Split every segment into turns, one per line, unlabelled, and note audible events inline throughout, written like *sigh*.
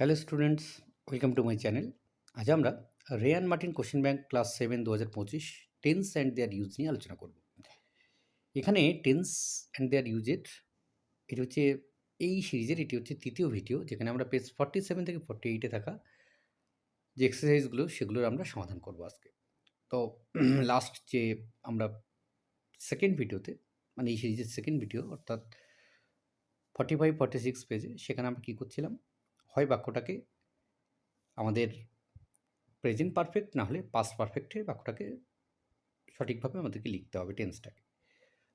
Hello students, welcome to my channel. আজ আমরা Ray and Martin question bank class seven দু হাজার পঁচিশ, টেন্স অ্যান্ড দেয়ার ইউজ নিয়ে আলোচনা করব। এখানে টেন্স অ্যান্ড দেয়ার ইউজের, এটি হচ্ছে এই সিরিজের, এটি হচ্ছে তৃতীয় ভিডিও, যেখানে আমরা পেজ ফর্টি সেভেন থেকে ফর্টি এইটে থাকা যে এক্সারসাইজগুলো সেগুলোর আমরা সমাধান করব আজকে। তো *clears throat* লাস্ট যে আমরা সেকেন্ড ভিডিওতে মানে এই সিরিজের সেকেন্ড ভিডিও, অর্থাৎ ফর্টি ফাইভ ফর্টি সিক্স পেজে সেখানে আমরা কী করছিলাম? হয় বাক্যটাকে আমাদের প্রেজেন্ট পারফেক্ট না হলে পাস্ট পারফেক্টে বাক্যটাকে সঠিকভাবে আমাদেরকে লিখতে হবে টেন্সটাকে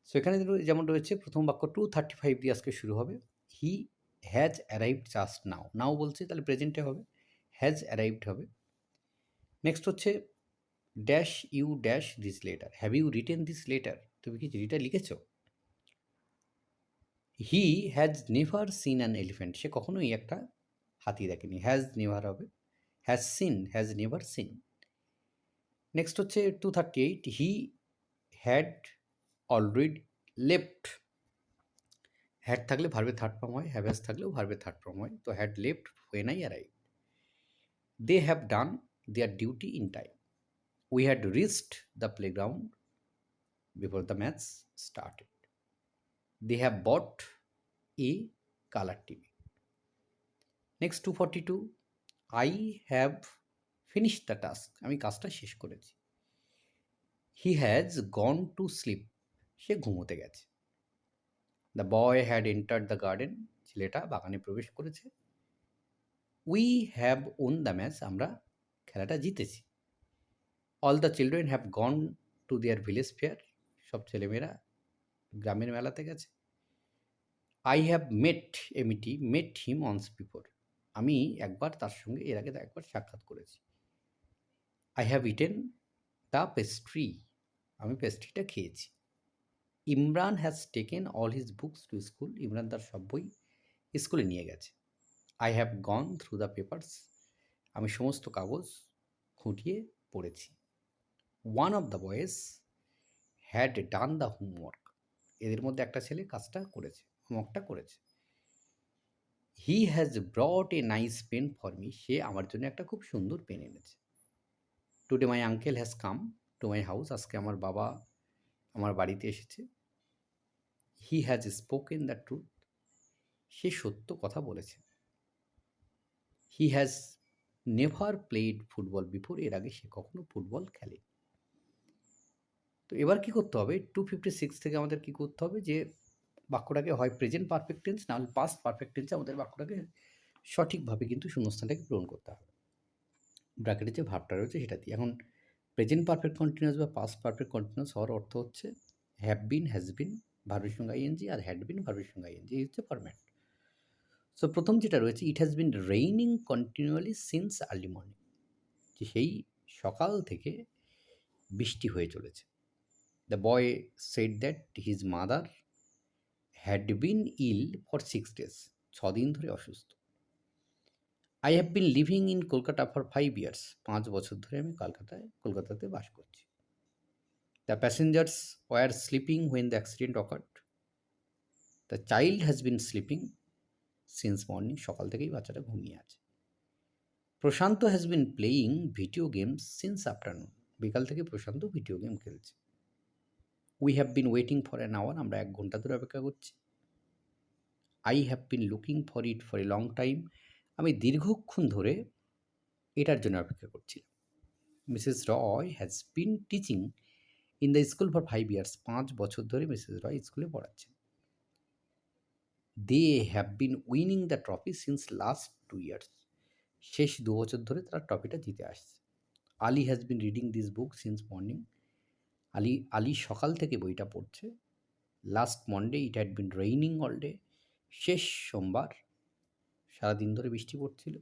সো এখানে যেমন রয়েছে, প্রথম বাক্য টু থার্টি ফাইভ দিয়ে আজকে শুরু হবে। He has arrived just now now বলছে, তাহলে প্রেজেন্টে হবে। হ্যাজ অ্যারাইভড হবে। নেক্সট হচ্ছে dash you dash this letter have you written this letter তুমি কি চিঠিটা লিখেছ? He has never seen an elephant সে কখনোই একটা হাতি দেখেনি। হ্যাজ নেভার হবে। Has seen has never seen next হচ্ছে two thirty eight he had already left had থাকলে ভার্বে থার্ড ফর্ম হয় হ্যাভ্যাজ থাকলেও ভার্বে থার্ড ফর্ম হয়। তো had left when I arrive they have done their duty in time we had reached the playground before the match started they have bought a colour TV next two forty two I have finish the task আমি কাজটা শেষ করেছি। He has gone to sleep সে ঘুমোতে গেছে। The boy had enter the garden ছেলেটা বাগানে প্রবেশ করেছে। We have won the match আমরা খেলাটা জিতেছি। All the children have gone to their village fair সব ছেলেমেয়েরা গ্রামের মেলাতে গেছে। আই হ্যাভ মেট এমিটি মেট হিম অনস বিফোর আমি একবার তার সঙ্গে এর আগে একবার সাক্ষাৎ করেছি। I have eaten the pastry আমি পেস্ট্রিটা খেয়েছি। Imran has taken all his books to school Imran তার সব বই স্কুলে নিয়ে গেছে। I have gone through the papers আমি সমস্ত কাগজ খুঁটিয়ে পড়েছি। One of the boys had done the homework এদের মধ্যে একটা ছেলে কাজটা করেছে হোমওয়ার্কটা করেছে। He has brought a nice pen for me সে আমার জন্য একটা খুব সুন্দর পেন এনেছে। Today my uncle has come to my house আজকে আমার বাবা আমার বাড়িতে এসেছে। He has spoken the truth সে সত্য কথা বলেছে। He has never played football before এর আগে সে কখনো ফুটবল খেলে তো এবার কি করতে হবে? টু ফিফটি সিক্স থেকে আমাদের কি করতে হবে? যে বাক্যটাকে হয় প্রেজেন্ট পারফেক্ট টেন্স নাহলে পাস্ট পারফেক্ট টেন্সে আমাদের বাক্যটাকে সঠিকভাবে কিন্তু শূন্যস্থানটাকে পূরণ করতে হবে। ব্র্যাকেটে যে ভাবটা রয়েছে সেটা দিয়ে। এখন প্রেজেন্ট পারফেক্ট কন্টিনিউস বা পাস্ট পারফেক্ট কন্টিনিউস হওয়ার অর্থ হচ্ছে হ্যাভ বিন হ্যাজ বিন ভার্বের সঙ্গে আইএনজি আর হ্যাড বিন ভার্বের সঙ্গে আইএনজি এই হচ্ছে ফরম্যাট সো প্রথম যেটা রয়েছে it has been raining continually since early morning যে সেই সকাল থেকে বৃষ্টি হয়ে চলেছে। The boy said that his mother had been ill for six days ছদিন ধরে অসুস্থ। I have been living in Kolkata for five years পাঁচ বছর ধরে আমি কলকাতায়, কলকাতাতে বাস করছি। The passengers were sleeping when the accident occurred the child has been sleeping since morning সকাল থেকেই বাচ্চাটা ঘুমিয়ে আছে। Prashanta has been playing video games since afternoon বিকাল থেকে প্রশান্ত ভিডিও গেম খেলছে। We have been waiting for an hour আমরা এক ঘণ্টা ধরে অপেক্ষা করছি। I have been looking for it for a long time আমি দীর্ঘক্ষণ ধরে এটার জন্য অপেক্ষা করছিলাম। Mrs Roy has been teaching in the school for five years পাঁচ বছর ধরে মিসেস রয় স্কুলে পড়াচ্ছেন they have been winning the trophy since last two years শেষ দু বছর ধরে তারা ট্রফিটা জিতে আসছে। Ali has been reading this book since morning Ali Ali সকাল থেকে বইটা পড়ছে। Last Monday it had been raining all day শেষ সোমবার সারাদিন ধরে বৃষ্টি পড়ছিল।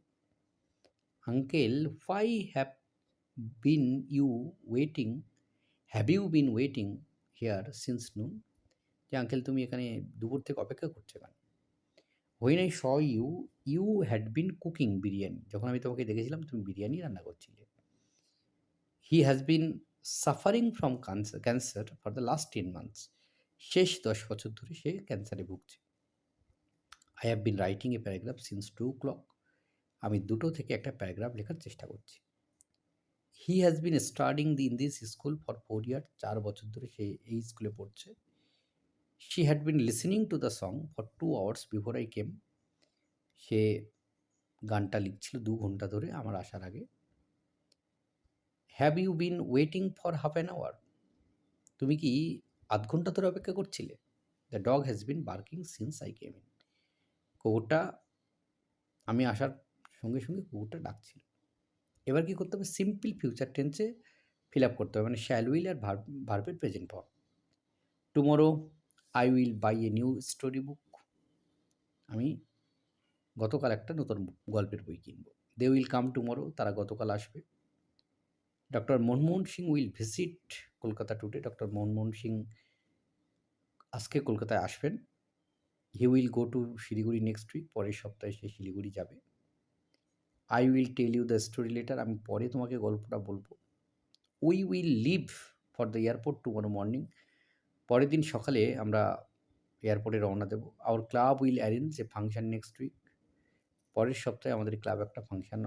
Uncle phi have been you waiting have you been waiting here since noon যে আঙ্কেল তুমি এখানে দুপুর থেকে অপেক্ষা করছ কেন? When I saw you you had been cooking biryani. যখন আমি তোমাকে দেখেছিলাম, তুমি বিরিয়ানি রান্না করছিলে। He has been suffering from cancer cancer for the last ten months শেষ দশ বছর ধরে সে ক্যান্সারে ভুগছে। I have been writing a paragraph since two clock আমি দুটো থেকে একটা প্যারাগ্রাফ লেখার চেষ্টা করছি। He has been studying the in this school for four year চার বছর ধরে সে এই স্কুলে পড়ছে। She had been listening to the song for two hours before I came সে গানটা লিখছিল দু ঘণ্টা ধরে আমার আসার আগে। Have you been waiting for half an hour তুমি কি আধ ঘণ্টা ধরে অপেক্ষা করছিলে? The dog has been barking since I came in কুকুরটা, আমি আসার সঙ্গে সঙ্গে কুকুরটা ডাকছিল। এবার কি করতে হবে? সিম্পল ফিউচার টেন্সে ফিল আপ করতে হবে। মানে শ্যাল উইল আর ভার্বের present form tomorrow I will buy a new story book আমি গতকাল একটা নতুন গল্পের বই কিনবো। দে উইল কাম টুমোরো তারা গতকাল আসবে। Doctor Manmohan Singh will visit Kolkata today doctor Manmohan Singh আজকে কলকাতায় আসবেন। He will go to Siliguri next week পরের সপ্তাহে সে শিলিগুড়ি যাবে। I will tell you the story later আমি পরে তোমাকে গল্পটা বলব। We will leave for the airport tomorrow morning পরের দিন সকালে আমরা এয়ারপোর্টে রওনা দেবো। Our club will arrange a function next week পরের সপ্তাহে আমাদের ক্লাব একটা ফাংশন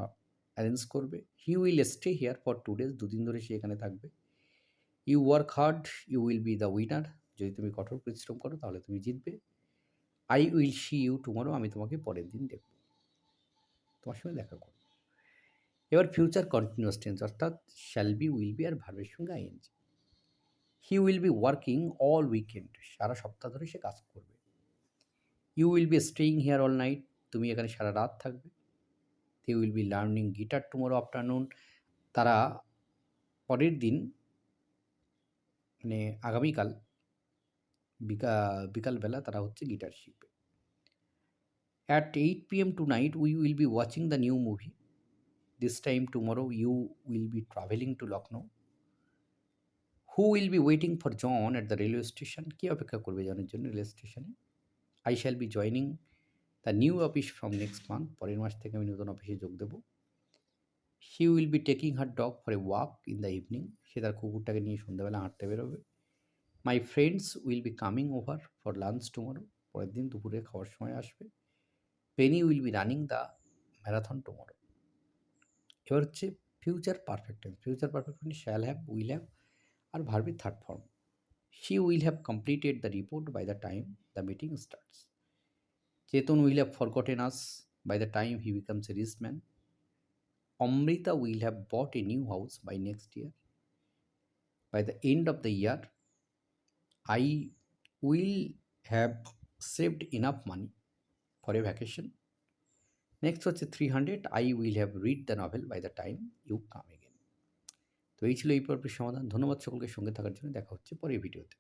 অ্যারেঞ্জ করবে। He will stay here for two days দুদিন ধরে সে এখানে থাকবে। You work hard you will be the winner যদি তুমি কঠোর পরিশ্রম করো, তাহলে তুমি জিতবে। I will see you tomorrow আমি তোমাকে পরের দিন দেখব। তোমার সঙ্গে দেখা করব। এবার ফিউচার কন্টিনিউয়াস টেন্স অর্থাৎ শ্যাল বি উইল বি আর ভার্বের সঙ্গে ING he will be working all weekend সারা সপ্তাহ ধরে সে কাজ করবে। You will be staying here all night তুমি এখানে সারা রাত থাকবে। They will be learning guitar tomorrow afternoon তারা পরের দিন মানে আগামীকাল, বিকা, বিকালবেলা তারা হচ্ছে গিটার শিখবে। At eight P M tonight we will be watching the new movie this time tomorrow you will be travelling to Lucknow who will be waiting for John at the railway station কে অপেক্ষা করবে জনের জন্য railway স্টেশনে I shall be joining the new office from next month পরের মাস থেকে আমি নতুন অফিসে যোগ দেবো। She will be taking her dog for a walk in the evening সে তার কুকুরটাকে নিয়ে সন্ধ্যাবেলা হাঁটতে বেরোবে। My friends will be coming over for lunch tomorrow পরের দিন দুপুরে খাওয়ার সময় আসবে। Penny will be running the marathon tomorrow এবার হচ্ছে future perfect tense future perfect shall have will have আর ভার্বের third form she will have completed the report by the time the meeting starts Chetan will have forgotten us by the time he becomes a rich man Amrita will have bought a new house by next year by the end of the year I will have saved enough money for a vacation next হচ্ছে three hundred I will have read the novel by the time you come again তো এই ছিল এই পর্বের সমাধান। ধন্যবাদ সকলকে সঙ্গে থাকার জন্য। দেখা হচ্ছে পরের ভিডিওতে।